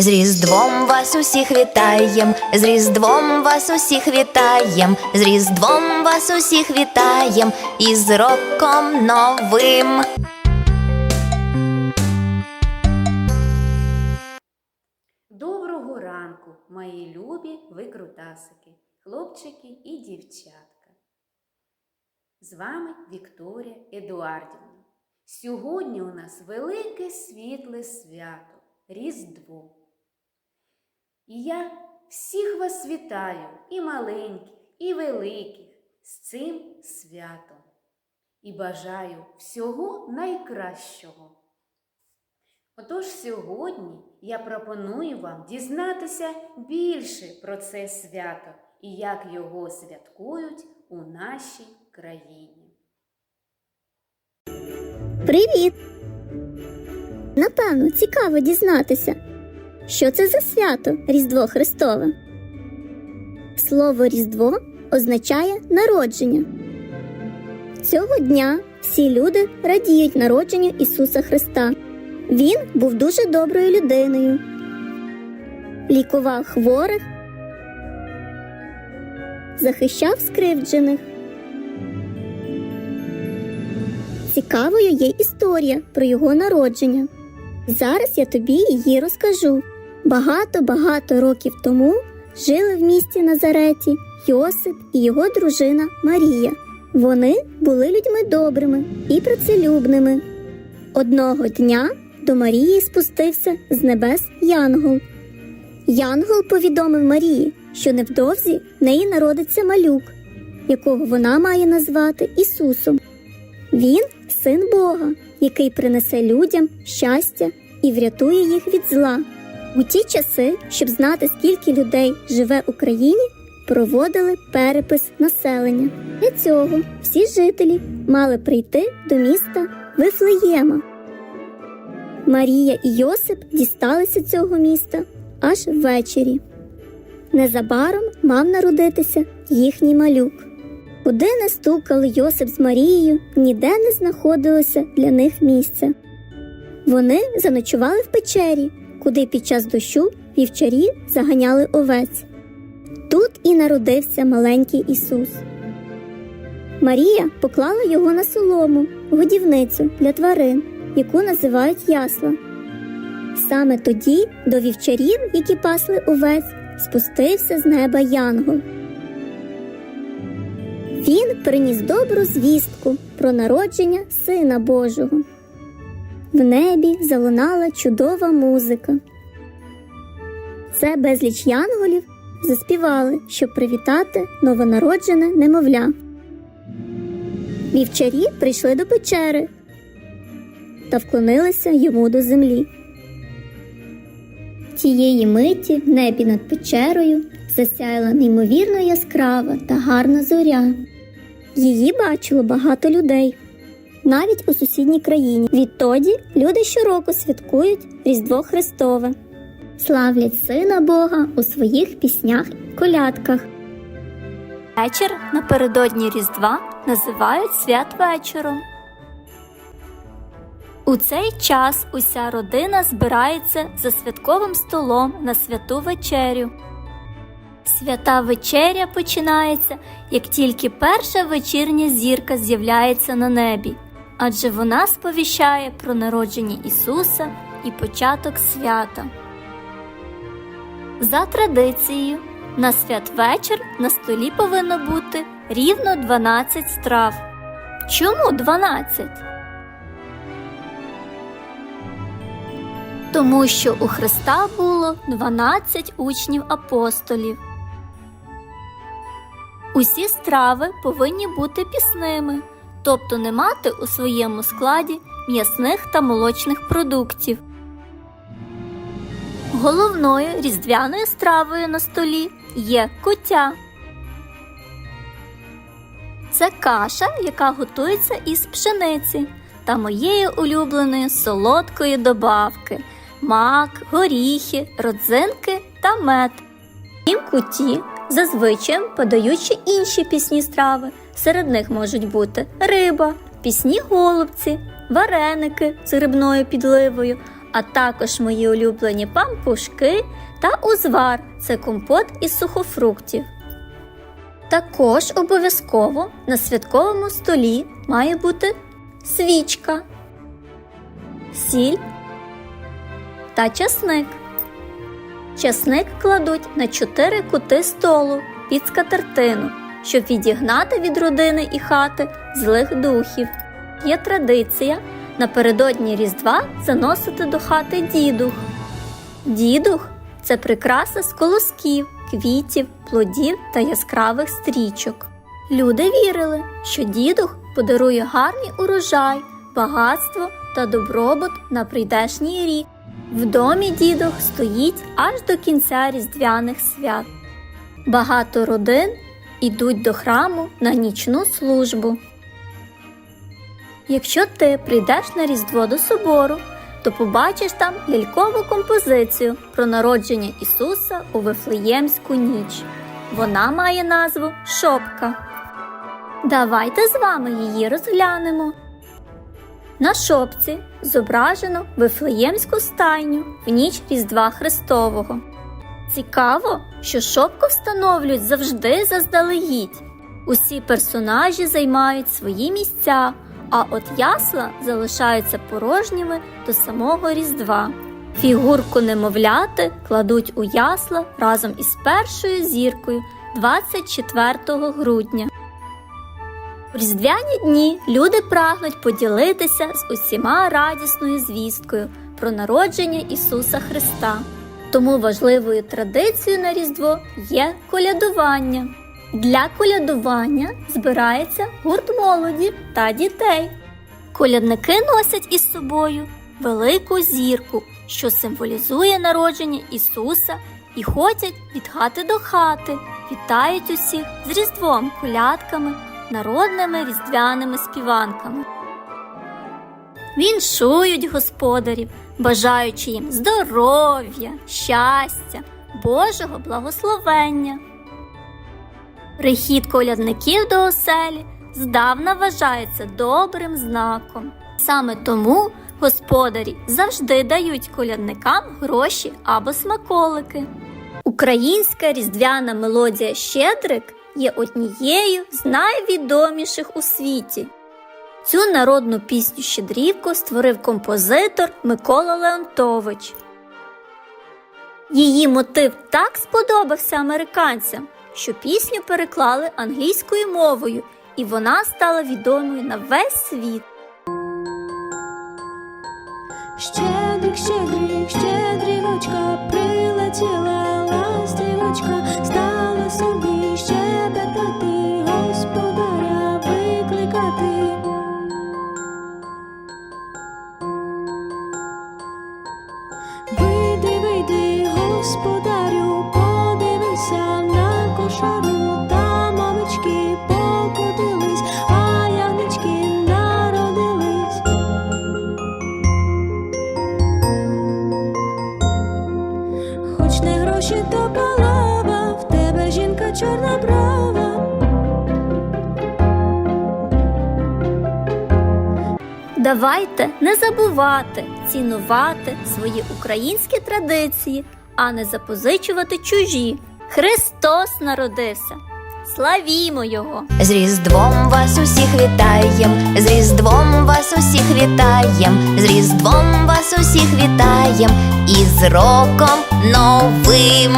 З Різдвом вас усіх вітаєм, з Різдвом вас усіх вітаєм, з Різдвом вас усіх вітаєм, і з роком новим. Доброго ранку, мої любі викрутасики, хлопчики і дівчатка. З вами Вікторія Едуардівна. Сьогодні у нас велике світле свято Різдво. І я всіх вас вітаю, і маленьких, і великих, з цим святом. І бажаю всього найкращого. Отож сьогодні я пропоную вам дізнатися більше про це свято і як його святкують у нашій країні. Привіт! Напевно, цікаво дізнатися, що це за свято Різдво Христове. Слово Різдво означає народження. Цього дня всі люди радіють народженню Ісуса Христа. Він був дуже доброю людиною, лікував хворих, захищав скривджених. Цікавою є історія про його народження. Зараз я тобі її розкажу. Багато-багато років тому жили в місті Назареті Йосип і його дружина Марія. Вони були людьми добрими і працелюбними. Одного дня до Марії спустився з небес Янгол. Янгол повідомив Марії, що невдовзі в неї народиться малюк, якого вона має назвати Ісусом. Він син Бога, який принесе людям щастя і врятує їх від зла. У ті часи, щоб знати, скільки людей живе в Україні, проводили перепис населення. Для цього всі жителі мали прийти до міста Вифлеєма. Марія і Йосип дісталися цього міста аж ввечері. Незабаром мав народитися їхній малюк. Куди не стукали Йосип з Марією, ніде не знаходилося для них місця. Вони заночували в печері, куди під час дощу вівчарі заганяли овець. Тут і народився маленький Ісус. Марія поклала його на солому, годівницю для тварин, яку називають ясла. Саме тоді до вівчарів, які пасли овець, спустився з неба янгол. Він приніс добру звістку про народження Сина Божого. В небі залунала чудова музика. Це безліч янголів заспівали, щоб привітати новонароджене немовля. Вівчарі прийшли до печери та вклонилися йому до землі. Тієї миті в небі над печерою засяяла неймовірно яскрава та гарна зоря. Її бачило багато людей, навіть у сусідній країні. Відтоді люди щороку святкують Різдво Христове, славлять Сина Бога у своїх піснях і колядках. Вечір напередодні Різдва називають святвечором. У цей час уся родина збирається за святковим столом на святу вечерю. Свята вечеря починається, як тільки перша вечірня зірка з'являється на небі, адже вона сповіщає про народження Ісуса і початок свята. За традицією, на святвечір на столі повинно бути рівно 12 страв. Чому 12? Тому що у Христа було 12 учнів апостолів. Усі страви повинні бути пісними, тобто не мати у своєму складі м'ясних та молочних продуктів. Головною різдвяною стравою на столі є куття. Це каша, яка готується із пшениці та моєї улюбленої солодкої добавки мак, горіхи, родзинки та мед. Крім куті, зазвичай подають ще інші пісні страви. Серед них можуть бути риба, пісні голубці, вареники з грибною підливою а також мої улюблені пампушки та узвар це компот із сухофруктів. Також обов'язково на святковому столі має бути свічка, сіль та часник. Часник кладуть на чотири кути столу під скатертину, щоб відігнати від родини і хати злих духів. Є традиція напередодні Різдва заносити до хати дідух. Дідух це прикраса з колосків, квітів, плодів та яскравих стрічок. Люди вірили, що дідух подарує гарний урожай, багатство та добробут на прийдешній рік. В домі дідух стоїть аж до кінця різдвяних свят. Багато родин ідуть до храму на нічну службу. Якщо ти прийдеш на Різдво до собору, то побачиш там лялькову композицію про народження Ісуса у Вифлеємську ніч. Вона має назву Шопка. Давайте з вами її розглянемо. На шопці зображено Вифлеємську стайню в ніч Різдва Христового. Цікаво, що шопку встановлюють завжди заздалегідь. Усі персонажі займають свої місця, а от ясла залишаються порожніми до самого Різдва. Фігурку немовляти кладуть у ясла разом із першою зіркою 24 грудня. У різдвяні дні люди прагнуть поділитися з усіма радісною звісткою про народження Ісуса Христа. Тому важливою традицією на Різдво є колядування. Для колядування збирається гурт молоді та дітей. Колядники носять із собою велику зірку, що символізує народження Ісуса, і ходять від хати до хати, вітають усіх з Різдвом колядками, народними різдвяними співанками. Віншують господарів, бажаючи їм здоров'я, щастя, Божого благословення. Прихід колядників до оселі здавна вважається добрим знаком. Саме тому господарі завжди дають колядникам гроші або смаколики. Українська різдвяна мелодія Щедрик є однією з найвідоміших у світі. Цю народну пісню Щедрівку створив композитор Микола Леонтович. Її мотив так сподобався американцям, що пісню переклали англійською мовою, і вона стала відомою на весь світ. Щедрик, щедрик, щедрівочка, прилетіла ластівочка, Давайте не забувати цінувати свої українські традиції, а не запозичувати чужі. Христос народився. Славімо Його! З Різдвом вас усіх вітаєм, з Різдвом вас усіх вітаєм, з Різдвом вас усіх вітаєм, і з роком новим.